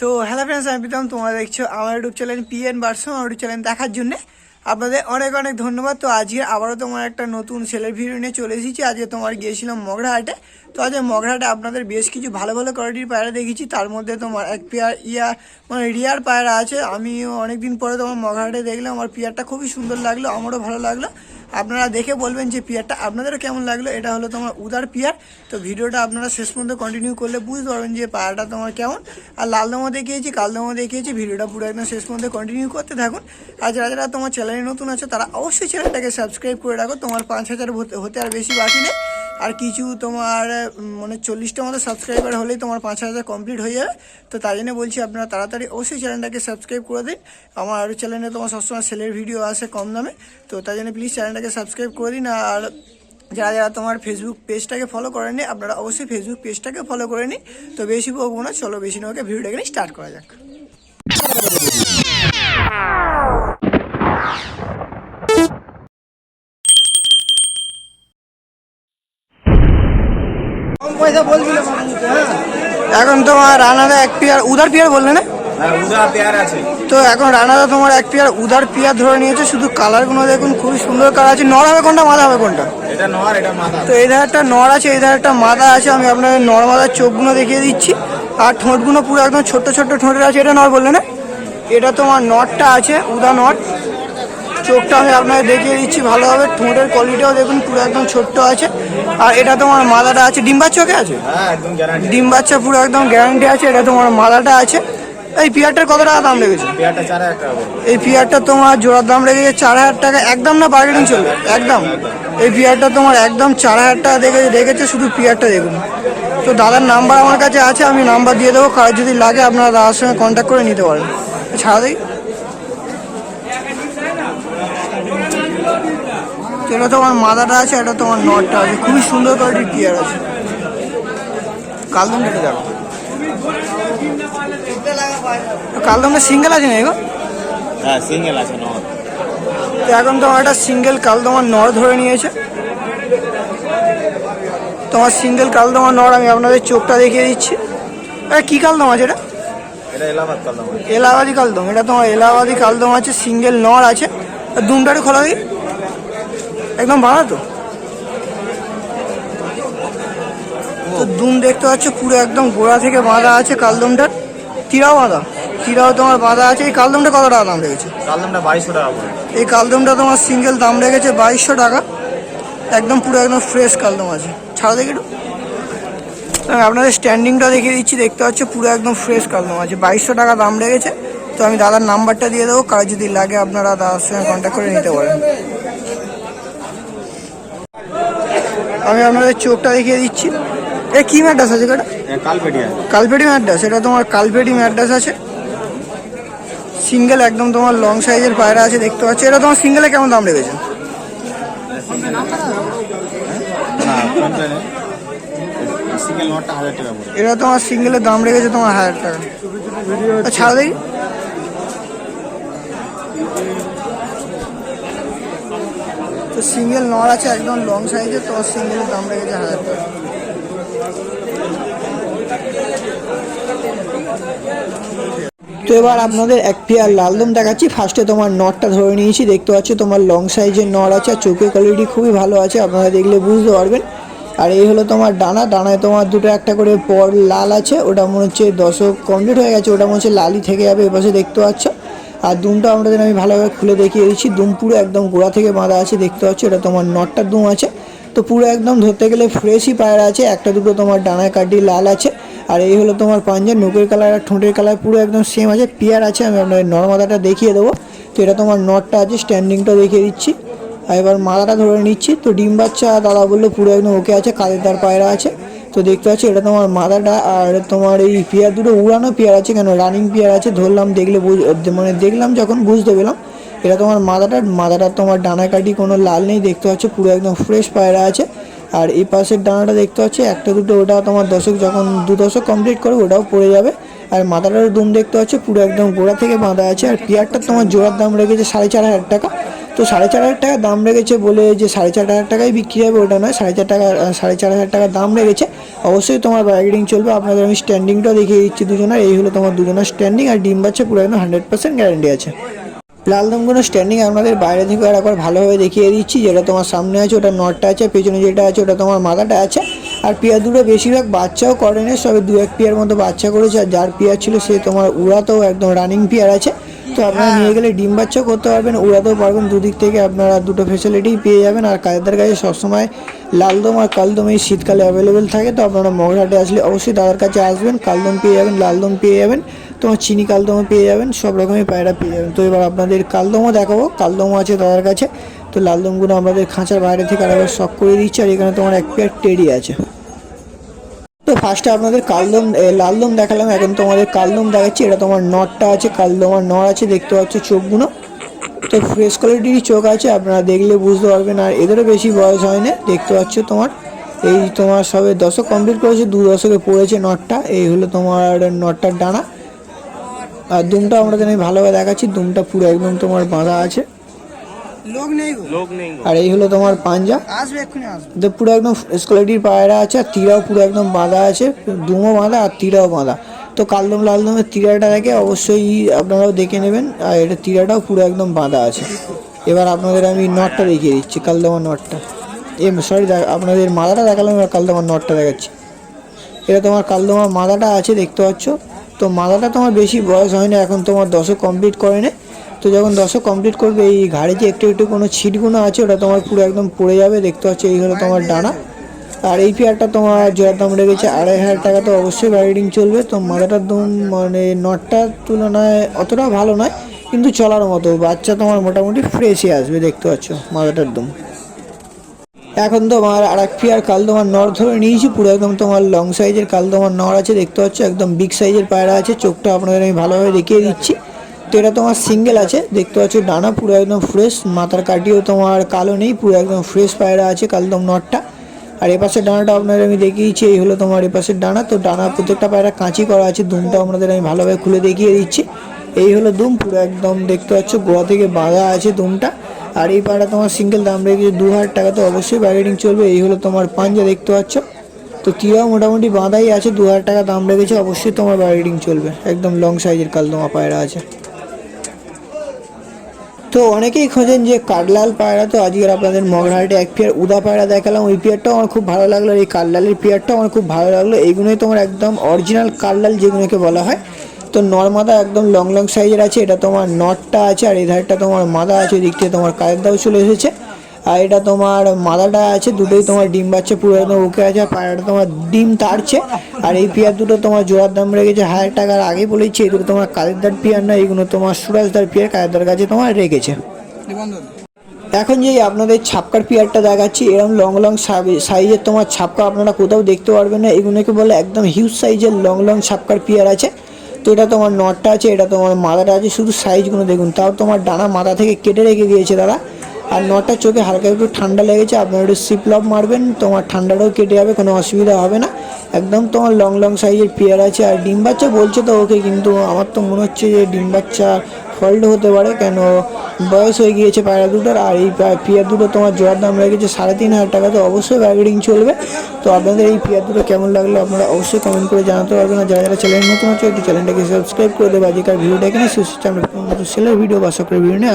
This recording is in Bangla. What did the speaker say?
তো হ্যালো ফ্রেন্ডস আমি প্রীতম, তোমরা দেখছ আমার ইউটিউব চ্যানেল পিএন বার্সম আমার ইউটিউব চ্যানেল দেখার জন্য আপনাদের অনেক অনেক ধন্যবাদ। তো আজকে আবারও তোমার একটা নতুন সেলের ভিডিও নিয়ে চলে এসেছি। আজকে তোমার গিয়েছিলাম মগরাহাটে। তো আজকে মগরাহাটে আপনাদের বেশ কিছু ভালো ভালো কোয়ালিটির পায়রা দেখেছি। তার মধ্যে তোমার এক পেয়ার ইয়া মানে রিয়ার পায়রা আছে। আমি অনেকদিন পরে তোমার মগরাহাটে দেখলাম। আমার পেয়ারটা খুবই সুন্দর লাগল, আমারও ভালো লাগল। আপনারা দেখে বলবেন যে পিয়ারটা আপনাদেরও কেমন লাগল, এটা হলো তোমার উদার পিয়ার। তো ভিডিওটা আপনারা শেষ পর্যন্ত কন্টিনিউ করলে বুঝতে পারবেন যে পায়াটা তোমার কেমন। আর লাল লালদমা দেখিয়েছি কাল কালদমা দেখিয়েছি, ভিডিওটা পুরো একদম শেষ পর্যন্ত কন্টিনিউ করতে থাকুন। আর যারা যারা তোমার চ্যানেলে নতুন আছে, তারা অবশ্যই চ্যানেলটাকে সাবস্ক্রাইব করে রাখো। তোমার পাঁচ হাজার হতে আর বেশি বাকি নেই। আর কিছু তোমার মানে চল্লিশটা মতো সাবস্ক্রাইবার হলেই তোমার পাঁচ হাজার কমপ্লিট হয়ে যাবে। তো তাই জন্য বলছি আপনারা তাড়াতাড়ি অবশ্যই চ্যানেলটাকে সাবস্ক্রাইব করে দিন। আমার আরও চ্যানেলে তোমার সবসময় সেলের ভিডিও আসে কম দামে। তো তাই জন্য প্লিজ চ্যানেলটাকে সাবস্ক্রাইব করে দিন। আর যারা যারা তোমার ফেসবুক পেজটাকে ফলো করেনি আপনারা অবশ্যই ফেসবুক পেজটাকে ফলো করে নিন। তো বেশি বলব না, চলো বেশি নৌকে ভিডিওটাকে স্টার্ট করা যাক। এখন তোমার রানাদা এক পেয়ার উদার পেয়ার বললে না? হ্যাঁ তো এখন রানাদা তোমার এক পেয়ার উদার পেয়ার ধরে নিয়েছে শুধু কালারগুলো দেখুন খুবই সুন্দর কালার আছে। নর হবে কোনটা মাথা হবে কোনটা? তো এই ধারে একটা নর আছে এই ধারে একটা মাথা আছে আমি আপনাদের নর মাথার চোখগুলো দেখিয়ে দিচ্ছি। আর ঠোঁটগুলো পুরো একদম ছোট্ট ছোট্ট ঠোঁটের আছে এটা নর বললে না? এটা তোমার নটটা আছে উদা নট চোখটা আমি আপনাকে দেখিয়ে দিচ্ছি ভালোভাবে ঠোঁটের কোয়ালিটিও দেখুন পুরো একদম ছোট্ট আছে। আর এটা তোমার মাথাটা আছে ডিম্বার চোখে আছে? হ্যাঁ ডিম বাচ্চা পুরো একদম গ্যারান্টি আছে এটা তোমার মালাটা আছে। এই পিয়ারটার কত টাকা দাম লেগেছে। এই পিয়ারটা তোমার জোড়ার দাম লেগেছে চার হাজার টাকা একদম না বার্গেনিং চলবে? একদম। এই পিয়ারটা তোমার একদম চার হাজার টাকা দেখে রেখেছে শুধু পিয়ারটা দেখুন। তো দাদার নাম্বার আমার কাছে আছে আমি নাম্বার দিয়ে দেবো কার যদি লাগে আপনারা দাদার সঙ্গে কন্ট্যাক্ট করে নিতে পারেন। ছাড়া দিই? এটা তোমার মাদাটা আছে এটা তোমার নটটা আছে। খুবই সুন্দর কোয়ালিটির পিয়ার আছে। কালদম কেটে দেখো। কালদমটা সিঙ্গেল আছে না এগো হ্যাঁ সিঙ্গেল আছে নর। তো এখন তোমার একটা সিঙ্গেল কাল তোমার নর ধরে নিয়েছে। তোমার সিঙ্গেল কাল তোমার নর আমি আপনাদের চোখটা দেখিয়ে দিচ্ছি। এটা কী কালদম আছে এটা? এলাহাবাদ কালদম এটা তোমার এলাহাবাদি কালদম আছে সিঙ্গেল নর আছে। আর দুমটারে খোলা দিই একদম ভালো তো। দুম দেখতে পাচ্ছ পুরো একদম গোড়া থেকে বাঁধা আছে কালদমটার। তিরাও বাঁধা। তিরাও তোমার বাঁধা আছে। এই কালদমটা কত টাকা দাম রেখেছে? কালামটা বাইশশো টাকা এই কালদমটা তোমার সিঙ্গেল দাম রেখেছে বাইশশো টাকা। একদম পুরো একদম ফ্রেশ কালদম আছে। ছাড়া দেখি একটু। আপনাদের স্ট্যান্ডিংটা দেখিয়ে দিচ্ছি। দেখতে পাচ্ছ পুরো একদম ফ্রেশ কালদম আছে। বাইশশো টাকা দাম রেখেছে। তো আমি দাদার নাম্বারটা দিয়ে দেবো। কার যদি লাগে আপনারা দাদার সঙ্গে কন্ট্যাক্ট করে নিতে পারেন। আমি আপনাদের চোখটা দেখিয়ে দিচ্ছি। এ কী ম্যাড্রাস আছে কাটা? কালপেটি ম্যাড্রাস এটা তোমার কালপেটি ম্যাড্রাস আছে। সিঙ্গেল একদম তোমার লং সাইজের পায়রা আছে দেখতে পাচ্ছি। এটা তোমার সিঙ্গেলে কেমন দাম টাকা পড়বে এটা তোমার সিঙ্গেলের দাম রেখেছে তোমার হাজার টাকা। আর ছাড়া দেখি। তো সিঙ্গেল নর আছে, একদম লং সাইজের তো সিঙ্গেলের দাম রেখেছে হাজার টাকা। তো এবার আপনাদের এক পেয়ার লালদম দেখাচ্ছি। ফার্স্টে তোমার নটটা ধরে নিয়েছি, দেখতে পাচ্ছ তোমার লং সাইজের নর আছে, আর চোখের কোয়ালিটি খুবই ভালো আছে, আপনারা দেখলে বুঝতে পারবেন। আর এই হলো তোমার ডানা, ডানায় তোমার দুটো একটা করে পর লাল আছে, ওটা মনে হচ্ছে দশক কমপ্লিট হয়ে গেছে, ওটা মনে হচ্ছে লালই থেকে যাবে, এপাশে দেখতে পাচ্ছ। আর দুমটা আপনাদের আমি ভালোভাবে খুলে দেখিয়ে দিচ্ছি। দুম পুরো একদম গোড়া থেকে বাঁধা আছে, দেখতে পাচ্ছ? এটা তোমার নটটার দুম আছে। তো পুরো একদম ধরতে গেলে ফ্রেশই পায়রা আছে। একটা দুটো তোমার ডানায় কাটি লাল আছে। আর এই হলো তোমার পাঞ্জার নোকের কালার আর ঠোঁটের কালার পুরো একদম সেম আছে। পিয়ার আছে, আমি আপনাদের নর্মাদাটা দেখিয়ে দেবো। তো এটা তোমার নটটা আছে স্ট্যান্ডিংটা দেখিয়ে দিচ্ছি। আর এবার মালাটা ধরে নিচ্ছি। তো ডিম বাচ্চা দাদা বলল পুরো একদম ওকে আছে, কাদের তার পায়রা আছে। তো দেখতে পাচ্ছি এটা তোমার মাদাটা আর তোমার এই পেয়ার, দুটো উড়ানো পেয়ার আছে কেন? রানিং পেয়ার আছে, ধরলাম দেখলে মানে দেখলাম যখন বুঝতে পেলাম। এটা তোমার মাদাটার মাদাটার তোমার ডানা কাটি কোনো লাল নেই, দেখতে পাচ্ছ পুরো একদম ফ্রেশ পায়রা আছে। আর এই পাশের ডানাটা দেখতে পাচ্ছি, একটা দুটো ওটা তোমার দশক যখন, দু দশক কমপ্লিট করে ওটাও পড়ে যাবে। আর মাথাটার দুম দেখতে পাচ্ছ, পুরো একদম গোড়া থেকে বাঁধা আছে। আর পেয়ারটা তোমার জোড়ার দাম রেখেছে সাড়ে চার হাজার টাকা। তো সাড়ে চার হাজার টাকা দাম রেখেছে বলে যে সাড়ে চার হাজার টাকায় বিক্রি হবে ওটা নয়, সাড়ে চার টাকা সাড়ে চার হাজার টাকা দাম রেখেছে। অবশ্যই তোমার বার্গেনিং চলবে। আপনাদের আমি স্ট্যান্ডিংটাও দেখিয়ে দিচ্ছি দুজনের। এই হলো তোমার দুজনের স্ট্যান্ডিং আর ডিম বাচ্চা পুরো একদম হান্ড্রেড পার্সেন্ট গ্যারান্টি আছে। লাল দমগুলো স্ট্যান্ডিং আপনাদের বাইরে থেকে আর একবার ভালোভাবে দেখিয়ে দিচ্ছি। যেটা তোমার সামনে আছে, ওটা নটটা আছে, পেছনে যেটা আছে, ওটা তোমার মাথাটা আছে। আর পেয়ার দুটো বেশিরভাগ বাচ্চাও করেনি সবে দু এক পেয়ার মতো বাচ্চা করেছে। আর যার পেয়ার ছিল সে তোমার উড়াতেও একদম রানিং পেয়ার আছে। তো আপনারা নিয়ে গেলে ডিম বাচ্চা করতে পারবেন উড়াতেও পারবেন। দুদিক থেকে আপনারা দুটো ফেসিলিটি পেয়ে যাবেন আর কাদের কাছে সবসময় লালদম আর কালদম এই শীতকালে অ্যাভেলেবেল থাকে। তো আপনারা মগরাটে আসলে অবশ্যই দাদার কাছে আসবেন কালদম পেয়ে যাবেন লালদম পেয়ে যাবেন তোমার চিনি কালদমও পেয়ে যাবেন সব রকমের পায়রা পেয়ে যাবেন। তো এবার আপনাদের কালদমও দেখাবো কালদমও আছে দাদার কাছে। তো লালদমগুলো আমাদের খাঁচার বাইরে থেকে আরেকবার শখ করে দিচ্ছে আর এখানে তোমার এক পেয়ার টেডি আছে। তো ফার্স্টে আপনাদের কালদম লালদম দেখালাম। এখন তোমাদের কালদম দেখাচ্ছি। এটা তোমার নটটা আছে কালদম আর নর আছে, দেখতে পাচ্ছ চোখগুলো। তো ফ্রেশ কোয়ালিটির চোখ আছে, আপনারা দেখলে বুঝতে পারবেন। আর এদেরও বেশি বয়স হয় না দেখতে পাচ্ছ তোমার। এই তোমার সবে দশক কমপ্লিট করেছে, দু দশকে পড়েছে নটটা। এই হলো তোমার নটটার ডানা। আর দুমটা আমরা আমি ভালোভাবে দেখাচ্ছি, দুমটা পুরো একদম তোমার বাঁধা আছে। আর এই হলো তোমার পাঞ্জা আসবে তো পুরো একদম স্কোয়ালিটির পায়রা আছে আর তীরাও পুরো একদম বাঁধা আছে দুমও বাঁধা আর তীরাও বাঁধা তো কালদম লালদমের তীরাটা দেখে অবশ্যই আপনারাও দেখে নেবেন আর এটা তীরাটাও পুরো একদম বাঁধা আছে এবার আপনাদের আমি নটটা দেখিয়ে দিচ্ছি কালদমার নটটা এ সরি আপনাদের মাদাটা দেখালাম এবার কালদমার নটটা দেখাচ্ছি এটা তোমার কালদমার মাদাটা আছে দেখতে পাচ্ছ তো মাদাটা তোমার বেশি বয়স হয় না এখন তোমার দশক কমপ্লিট করে না। তো যখন দশক কমপ্লিট করবে, এই ঘাড়ে যে একটু একটু কোনো ছিটগুনো আছে, ওটা তোমার পুরো একদম পড়ে যাবে। দেখতে পাচ্ছ, এই হলো তোমার ডানা। আর এই পেয়ারটা তোমার জোয়ার দাম রেখেছে আড়াই হাজার টাকা, তো অবশ্যই রাইডিং চলবে। তো মাদাটার দম মানে নটটার তুলনায় অতটা ভালো নয়, কিন্তু চলার মতো। বাচ্চা তোমার মোটামুটি ফ্রেশই আসবে, দেখতে পাচ্ছ মাদাটার দম এখন তো আমার আর এক পেয়ার কাল তোমার নর ধরে নিয়েছি, পুরো একদম তোমার লং সাইজের কাল তোমার নর আছে, দেখতে পাচ্ছ, একদম বিগ সাইজের পায়রা আছে। চোখটা আপনাদের আমি ভালোভাবে দেখিয়ে দিচ্ছি। তো এটা তোমার সিঙ্গেল আছে, দেখতে পাচ্ছ ডানা পুরো একদম ফ্রেশ মাথার কাটিও তোমার কালো নেই, পুরো একদম ফ্রেশ পায়রা আছে কালদম নটটা। আর এপাশের ডানাটা আপনাদের আমি দেখিয়েছি, এই হলো তোমার এপাশের ডানা, তো ডানা প্রত্যেকটা পায়রা কাঁচি করা আছে দুমটা আপনাদের আমি ভালোভাবে খুলে দেখিয়ে দিচ্ছি। এই হলো দুম, পুরো একদম দেখতে পাচ্ছ গোয়া থেকে বাঁধা আছে দুমটা। আর এই পায়রা তোমার সিঙ্গেল দাম রেখেছে দু হাজার টাকা, তো অবশ্যই বার্গেনিং চলবে, এই হলো তোমার পাঞ্জা দেখতে পাচ্ছ। তো তীরাও মোটামুটি বাঁধাই আছে, দু হাজার টাকা দাম রেখেছে, অবশ্যই তোমার বার্গেনিং চলবে, একদম লং সাইজের কালদমা পায়রা আছে। তো অনেকেই খোঁজেন যে কাটলাল পায়রা, তো আজকের আপনাদের মগনহাটে এক পেয়ার উদা পায়রা দেখালাম। ওই পেয়ারটাও আমার খুব ভালো লাগল এই কাটলালের পেয়ারটাও আমার খুব ভালো লাগল। এইগুলোই তোমার একদম অরিজিনাল কাটলাল যেগুলোকে বলা হয়। তো নর্মাদা একদম লং লং সাইজের আছে, এটা তোমার নটটা আছে, আর এই ধারটা তোমার মাদা আছে ওই দিক থেকে তোমার কাজের দাও চলে এসেছে। আর এটা তোমার মাদাটা আছে, দুটোই তোমার ডিম বাচ্চা, পুরো একদম ওকে আছে, আর পায়রাটা তোমার ডিম তাড়ছে। আর এই পেয়ার দুটো তোমার জোয়ার দাম রেখেছে হাজার টাকার আগে বলেছি দুটো তোমার কালেরদার পেয়ার না এইগুলো তোমার সুরাজদার পেয়ার কালেরদার কাছে তোমার রেখেছে। এখন যে আপনাদের ছাপকার পেয়ারটা দেখাচ্ছি এরকম লং লং সাইজের তোমার ছাপকা আপনারা কোথাও দেখতে পারবেন না, এগুলোকে বলে একদম হিউজ সাইজের লং লং ছাপকার পেয়ার আছে। তো এটা তোমার নটটা আছে, এটা তোমার মাথাটা আছে, শুধু সাইজগুলো দেখুন, তাও তোমার ডানা মাথা থেকে কেটে রেখে দিয়েছে তারা আর নটা চোখে হালকা একটু ঠান্ডা লেগেছে, আপনারা একটু সিপলপ মারবেন, তোমার ঠান্ডাটাও কেটে যাবে, কোনো অসুবিধা হবে না। একদম তোমার লং লং সাইজের পেয়ার আছে, আর ডিম বাচ্চা বলছে তো ওকে, কিন্তু আমার তো মনে হচ্ছে যে ডিম বাচ্চা ফল্ট হতে পারে, কেন বয়স হয়ে গিয়েছে পায়রা দুটোর, আর এই পেয়ার দুটো তোমার জোয়ার দাম রেখেছে সাড়ে তিন হাজার টাকা, তো অবশ্যই বার্গেনিং চলবে। তো আপনাদের এই পেয়ার দুটো কেমন লাগল আপনারা অবশ্যই কমেন্ট করে জানাতে পারবেন, আর যারা যারা চ্যানেল নতুন আছে, একটু চ্যানেলটাকে সাবস্ক্রাইব করে দেবে। আজকের ভিডিওটা এখানে হচ্ছে। নতুন সেলের ভিডিও বা সকলের ভিডিও নিয়ে